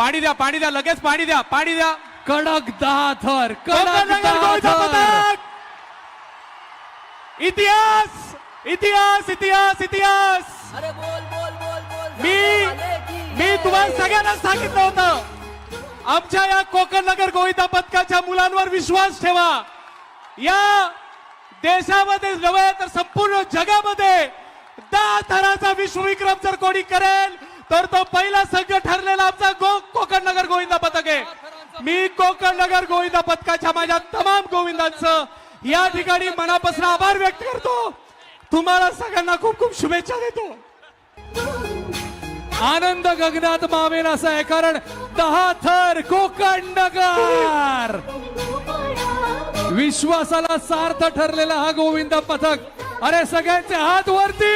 पाणी द्या पाणी द्या लगेच पाणी द्या पाणी द्या. कडक दहा थर कडक दहा थर! इतिहास इतिहास इतिहास इतिहास. अरे बोल बोल बोल बोल. मी मी तुम्हाला सगळ्यांना सांगितलं होतं. आमच्या या कोकण नगर गोविंदा पथकाच्या मुलांवर विश्वास ठेवा. या देशामध्ये नव्हे तर संपूर्ण जगामध्ये दहा थराचा विश्वविक्रम जर कोणी करेल तर तो पहिला संघ ठरलेला आमचा गो कोकण नगर गोविंदा पथक. आहे मी कोकण नगर गोविंदा पथकाच्या माझ्या तमाम गोविंदांचं या ठिकाणी मनापासून आभार व्यक्त करतो. तुम्हाला सगळ्यांना खूप खूप शुभेच्छा देतो. आनंद गगनात मावेल असं आहे कारण दहा थर कोकण नगर. विश्वासाला सार्थ ठरलेला हा गोविंद पथक. अरे सगळ्यांचे हात वरती!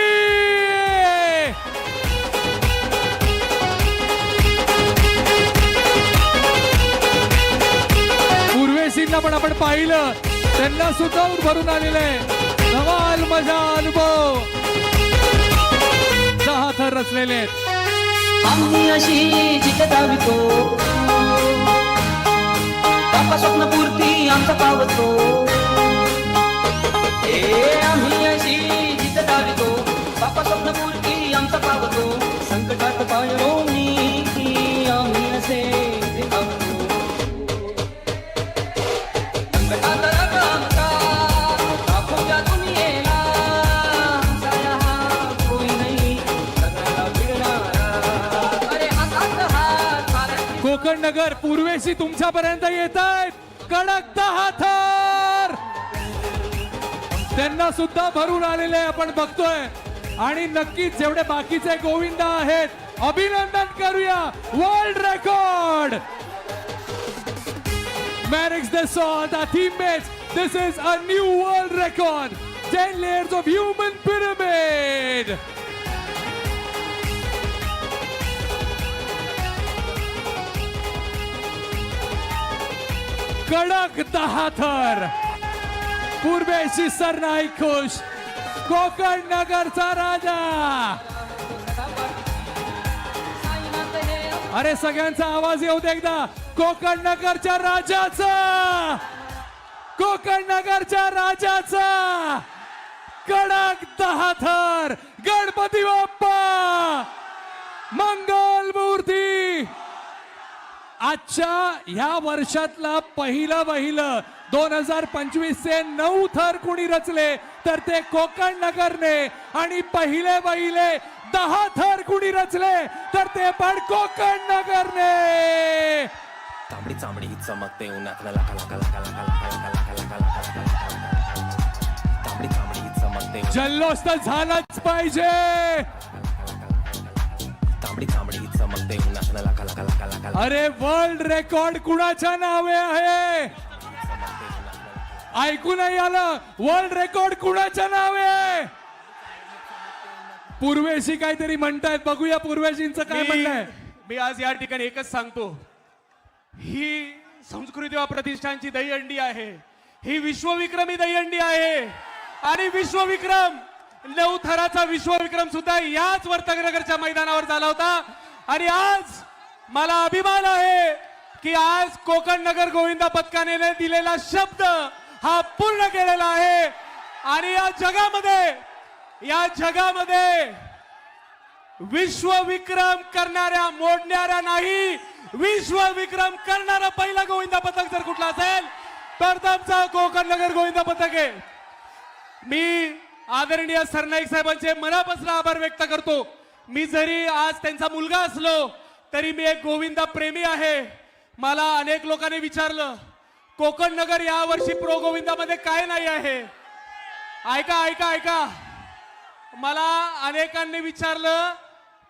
पण आपण पाहिलं. त्यांना सुद्धा भरून आलेलं आहे. धमाल मजा अनुभव. दहा थर रचलेले आहेत. आम्ही अशी जित बापा स्वप्नपूर्ती आमचा पावतो. आम्ही अशी जित दावितो बापा स्वप्नपूर्ती आमचा पावतो. संकटात पाय नगर पूर्वेशी तुमच्यापर्यंत येत आहेत कडक दहा थर त्यांना सुद्धा भरून आलेले आपण बघतोय आणि नक्कीच जेवढे बाकीचे गोविंद आहेत अभिनंदन करूया world record Merrick's the saw the teammates. This is a new world record. 10 layers of human pyramid. कडक दहा थर. पूर्वेशी सरनाई खुश. कोकण नगरचा राजा. अरे सगळ्यांचा आवाज येऊ दे एकदा. कोकण नगरच्या राजाचा. कोकण नगरच्या राजाचा. कडक दहा थर. गणपती बाप्पा. मंगल मूर्ती. आजच्या ह्या वर्षातला पहिलं पहिलं दोन हजार पंचवीस चे नऊ थर कुणी रचले तर ते कोकण नगरने आणि पहिले पहिले दहा थर कुणी रचले तर ते पण कोकण नगरने तांबडी चांबडी ही चमकते उन्हात लका तांबडी चांबडी ही चमकते जल्लोष तर झालाच पाहिजे लका लका लका लका लका. अरे वर्ल्ड रेकॉर्ड कुणाच्या नावे आहे? ऐकू नाही आलं. वर्ल्ड रेकॉर्ड कुणाच्या नावे आहे? पूर्वेशी काहीतरी म्हणतायत. बघूया पूर्वेशींचं काय म्हणणं आहे. मी मी आज या ठिकाणी एकच सांगतो. ही संस्कृती व प्रतिष्ठानची दहीहंडी आहे. ही विश्वविक्रमी दहीहंडी आहे. आणि विश्वविक्रम नऊ थराचा विश्वविक्रम सुद्धा याच वर्तकनगरच्या मैदानावर झाला होता. आणि आज मला अभिमान आहे की आज कोकण नगर गोविंदा पथकाने दिलेला शब्द हा पूर्ण केलेला आहे. आणि या जगामध्ये या जगामध्ये विश्वविक्रम करणाऱ्या मोडणाऱ्या नाही विश्वविक्रम करणारा पहिला गोविंदा पथक जर कुठला असेल तर आमचा कोकण नगर गोविंदा पथक आहे. मी आदरणीय सरनाईक साहेबांचे मनापासून आभार व्यक्त करतो. मी जरी आज त्यांचा मुलगा असलो तरी मी एक गोविंदा प्रेमी आहे. मला अनेक लोकांनी विचारलं कोकण नगर या वर्षी प्रो गोविंदामध्ये काय नाही आहे? ऐका ऐका ऐका. मला अनेकांनी विचारलं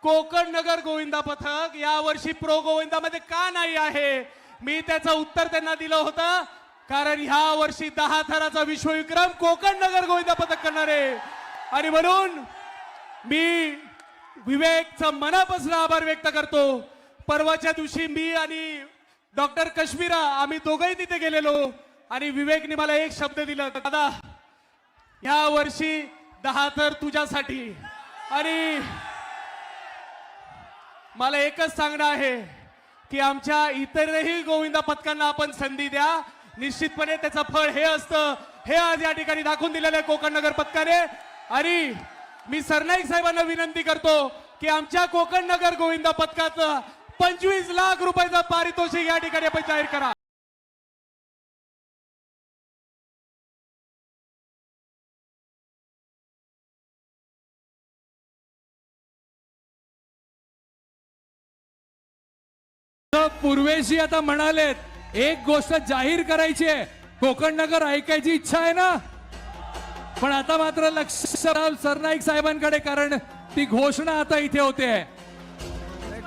कोकण नगर गोविंदा पथक या वर्षी प्रो गोविंदामध्ये का नाही आहे? मी त्याचं उत्तर त्यांना दिलं होतं कारण ह्या वर्षी दहा थराचा विश्वविक्रम कोकण नगर गोविंदा पथक करणार आहे. आणि म्हणून मी विवेकचा मनापासून आभार व्यक्त करतो. परवाच्या दिवशी मी आणि डॉक्टर कश्मीरा आम्ही दोघंही तिथे गेलेलो आणि विवेकने मला एक शब्द दिला दादा या वर्षी दहा तर तुझ्यासाठी. आणि मला एकच सांगणं आहे की आमच्या इतरही गोविंदा पथकांना आपण संधी द्या. निश्चितपणे त्याचं फळ हे असतं. हे आज या ठिकाणी दाखवून दिलेलं आहे कोकण नगर पथकाने. आणि मी सरनाईक साहेबांना विनंती करतो की आमच्या कोकण नगर गोविंदा पथकाचं पंचवीस लाख रुपयाचा पारितोषिक या ठिकाणी आपण जाहीर करा. तर पूर्वेशी आता म्हणालेत एक गोष्ट जाहीर करायची आहे. कोकण नगर ऐकायची इच्छा आहे ना? पण आता मात्र लक्ष सरनाईक साहेबांकडे कारण ती घोषणा आता इथे होते.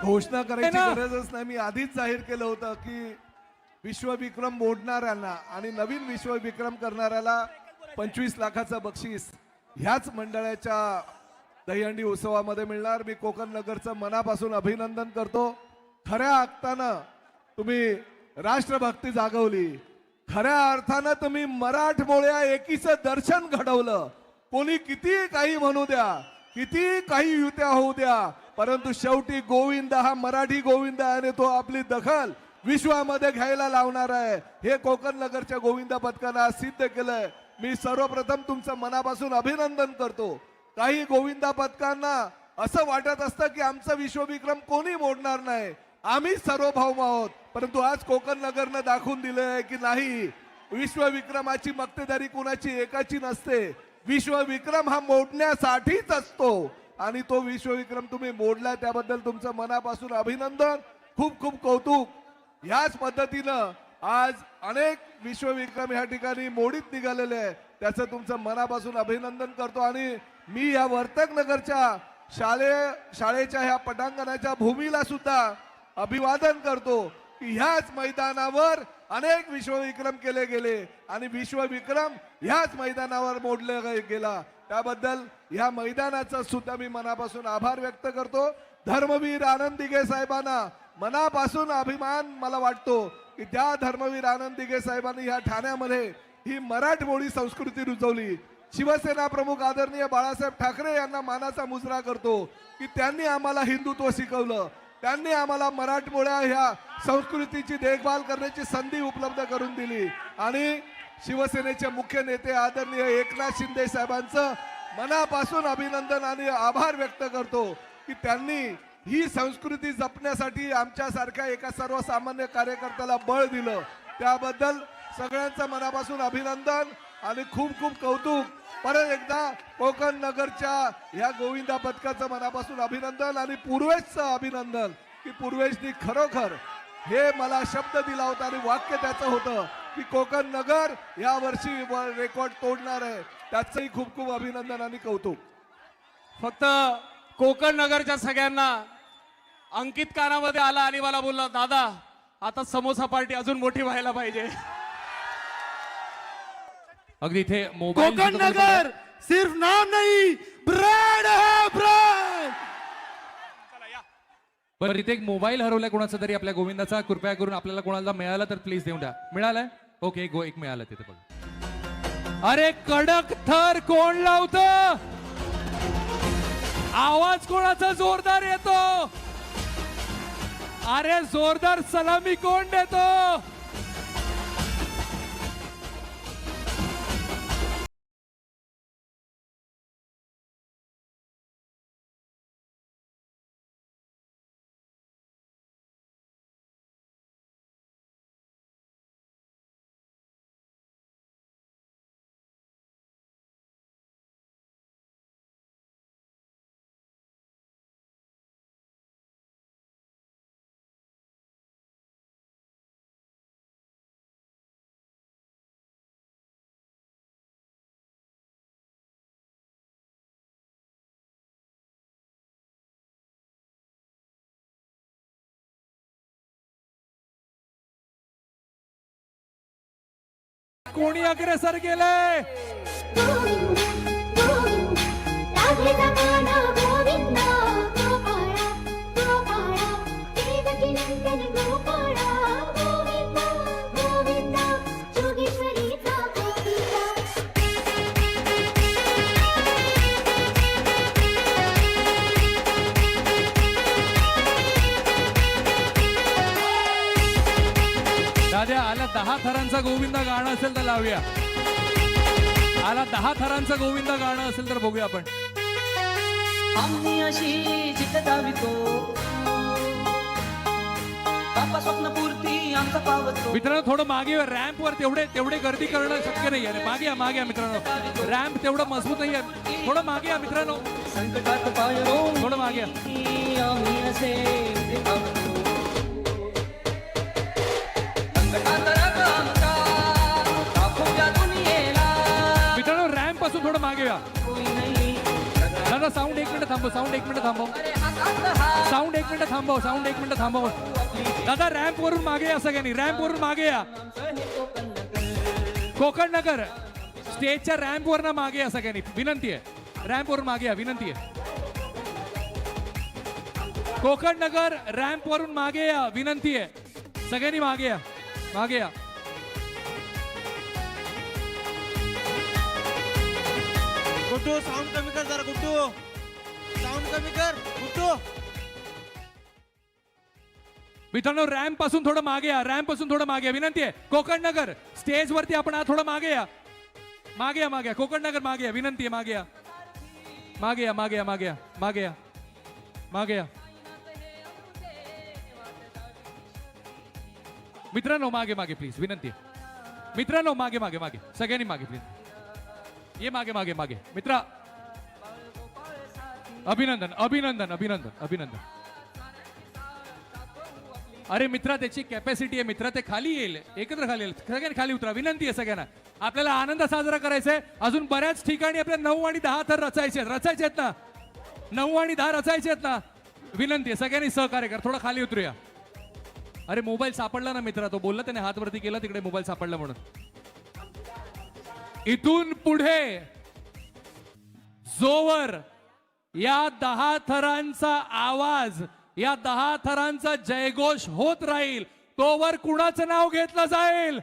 घोषणा करायची? गरजच नाही. मी आधीच जाहीर केलं होतं की विश्वविक्रम मोडणाऱ्यांना आणि नवीन विश्वविक्रम करणाऱ्याला पंचवीस लाखाचं बक्षीस ह्याच मंडळाच्या दहीहंडी उत्सवामध्ये मिळणार. मी कोकण नगरचं मनापासून अभिनंदन करतो. खऱ्या अर्थानं तुम्ही राष्ट्रभक्ती जागवली. खऱ्या अर्थानं तुम्ही मराठमोळ्या एकीचं दर्शन घडवलं. कोणी किती काही म्हणू द्या किती काही युत्या होऊ द्या परंतु शेवटी गोविंद हा मराठी गोविंद आहे आणि तो आपली दखल विश्वामध्ये घ्यायला लावणार आहे. हे कोकण नगरच्या गोविंदा पथकानं आज सिद्ध केलंय. मी सर्वप्रथम तुमचं मनापासून अभिनंदन करतो. काही गोविंदा पथकांना असं वाटत असतं की आमचा विश्वविक्रम कोणी मोडणार नाही. आम्ही सार्वभौम आहोत. परंतु आज कोकण नगरनं दाखवून दिलंय की नाही विश्वविक्रमाची मक्तेदारी कुणाची? एकाची नसते. विश्वविक्रम हा मोडण्यासाठीच असतो. आणि तो विश्वविक्रम तुम्ही मोडला त्याबद्दल तुमचं मनापासून अभिनंदन खूप खूप कौतुक. ह्याच पद्धतीनं आज अनेक विश्वविक्रम ह्या ठिकाणी मोडीत निघालेले आहे त्याचं तुमचं मनापासून अभिनंदन करतो. आणि मी या वर्तक नगरच्या शालेय शाळेच्या ह्या पटांगणाच्या भूमीला सुद्धा अभिवादन करतो की ह्याच मैदानावर अनेक विश्वविक्रम केले गेले आणि विश्वविक्रम ह्याच मैदानावर मोडले गेला. त्याबद्दल ह्या मैदानाचा सुद्धा मी मनापासून आभार व्यक्त करतो. धर्मवीर आनंद दिघे साहेबांना मनापासून अभिमान मला वाटतो की त्या धर्मवीर आनंद दिघे साहेबांनी ह्या ठाण्यामध्ये ही मराठमोळी संस्कृती रुजवली. शिवसेना प्रमुख आदरणीय बाळासाहेब ठाकरे यांना मानाचा मुजरा करतो की त्यांनी आम्हाला हिंदुत्व शिकवलं. त्यांनी आम्हाला मराठमोळ्या ह्या संस्कृतीची देखभाल करण्याची संधी उपलब्ध करून दिली. आणि शिवसेनेचे मुख्य नेते आदरणीय एकनाथ शिंदे साहेबांचं मनापासून अभिनंदन आणि आभार व्यक्त करतो की त्यांनी ही संस्कृती जपण्यासाठी आमच्यासारख्या एका सर्वसामान्य कार्यकर्त्याला बळ दिलं. त्याबद्दल सगळ्यांचं मनापासून अभिनंदन. आणि खूप खूप कौतुक. परत एकदा कोकण नगरच्या ह्या गोविंदा पथकाचं मनापासून अभिनंदन आणि पूर्वेशचं अभिनंदन की पूर्वेशनी खरोखर हे मला शब्द दिला होता आणि वाक्य त्याचं होतं की कोकण नगर या वर्षी रेकॉर्ड तोडणार आहे. त्याचंही खूप खूप अभिनंदन आणि कौतुक. फक्त कोकण नगरच्या सगळ्यांना अंकित कानामध्ये आला आणि मला बोलला दादा आता समोसा पार्टी अजून मोठी व्हायला पाहिजे. अगदी इथे मोबाईल कोकण नगर सिर्फ नाम नहीं ब्रांड है ब्रांड. बरं इथे एक मोबाईल हरवलाय कोणाचा तरी आपल्या गोविंदाचा. कृपया करून आपल्याला कोणाला मिळाला तर प्लीज देऊन द्या. मिळालाय? ओके गो एक मिळाला तिथे बघ. अरे कडक थर कोण लावत? आवाज कोणाचा जोरदार येतो? अरे जोरदार सलामी कोण देतो? कोणी अग्रेसर गेले दहा थरांचा गोविंदा गाणं असेल तर लावूया. आला दहा थरांचं गोविंदा गाणं असेल तर बघूया आपण. आम्ही अशी दावितो पावतो. मित्रांनो थोडं मागे रॅम्प वर तेवढे तेवढे गर्दी करणं शक्य नाही आहे. मागे या मागे या मित्रांनो. रॅम्प तेवढं मजबूत नाही आहे. थोडं मागे या मित्रांनो. थोडं मागे दादा साऊंड एक मिनिट थांबव साऊंड एक मिनिट थांबव. साऊंड एक मिनिट थांबव साऊंड एक मिनिट थांबव. दादा रॅम्प वरून मागे या सगळ्यांनी रॅम्प वरून मागे या. कोकण नगर स्टेजच्या रॅम्प वरनं मागे या सगळ्यांनी. विनंती आहे. रॅम्प वरून मागे या विनंती आहे. कोकण नगर रॅम्प वरून मागे या विनंती आहे. सगळ्यांनी मागे या मागे या. गुड्डू साऊंड कमी कर जरा गुड्डू. साऊंड कमी कर गुड्डू. मित्रांनो रॅम्पपासून थोडं मागे या रॅम्पपासून थोडं मागे या. विनंती आहे कोकण नगर स्टेज वरती आपण आ थोडं मागे या. मागे या मागे या. कोकण नगर मागे या. विनंती आहे मागे या. मागे या मागे या मागे या. मागे या. मागे या. मित्रांनो मागे मागे प्लीज विनंती आहे. मित्रांनो मागे मागे मागे. सगळ्यांनी मागे प्लीज ये मागे मागे मागे. मित्रा. अभिनंदन अभिनंदन अभिनंदन अभिनंदन. अरे मित्रा त्याची कॅपॅसिटी आहे. मित्रा ते खाली येईल. एकत्र खाली येईल. सगळ्यांनी खाली उतरा. विनंती आहे सगळ्यांना. आपल्याला आनंद साजरा करायचा आहे. अजून बऱ्याच ठिकाणी आपल्या नऊ आणि दहा थर रचायचे आहेत. रचायचे आहेत ना? नऊ आणि दहा रचायचे आहेत ना? विनंती आहे. सगळ्यांनी सहकार्य कर. थोडं खाली उतरूया. अरे मोबाईल सापडला ना मित्रा? तो बोलला त्याने हात वरती केला तिकडे मोबाईल सापडला म्हणून. इथून पुढे जोवर या दहा थरांचा आवाज या दहा थरांचा जयघोष होत राहील तोवर कुणाचं नाव घेतलं जाईल?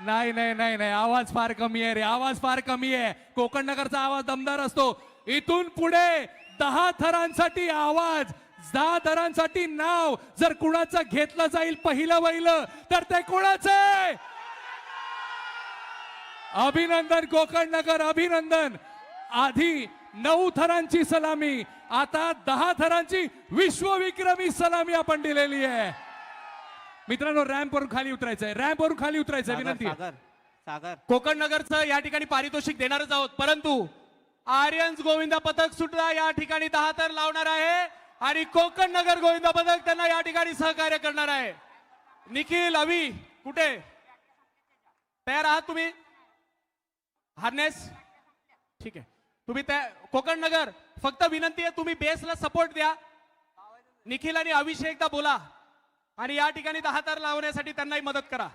नाही नाही नाही नाही आवाज फार कमी आहे रे आवाज फार कमी आहे. कोकण नगरचा आवाज दमदार असतो. इथून पुढे दहा थरांसाठी आवाज दहा थरांसाठी नाव जर कुणाचं घेतलं जाईल पहिलं वहिलं तर ते कुणाचं आहे? अभिनंदन कोकण नगर अभिनंदन. आधी नऊ थरांची सलामी आता दहा थरांची विश्वविक्रमी सलामी आपण दिलेली आहे. मित्रांनो रॅम्प वरून खाली उतरायचंय. रॅम्प वरून खाली उतरायचंय विनंती. आहे. सागर सागर. कोकण नगरचं या ठिकाणी पारितोषिक देणारच आहोत परंतु आर्यन्स गोविंदा पथक सुद्धा या ठिकाणी दहा तर लावणार आहे आणि कोकण नगर गोविंदा पथक त्यांना या ठिकाणी सहकार्य करणार आहे. निखिल अवी कुठे? तयार आहात तुम्ही? हार्नेस? ठीक आहे. तुम्ही त्या कोकण नगर फक्त विनंती आहे तुम्ही बेसला सपोर्ट द्या. निखिल आणि अभिषेकदा बोला. आणि या ठिकाणी दहा तार लावण्यासाठी त्यांनाही मदत करा.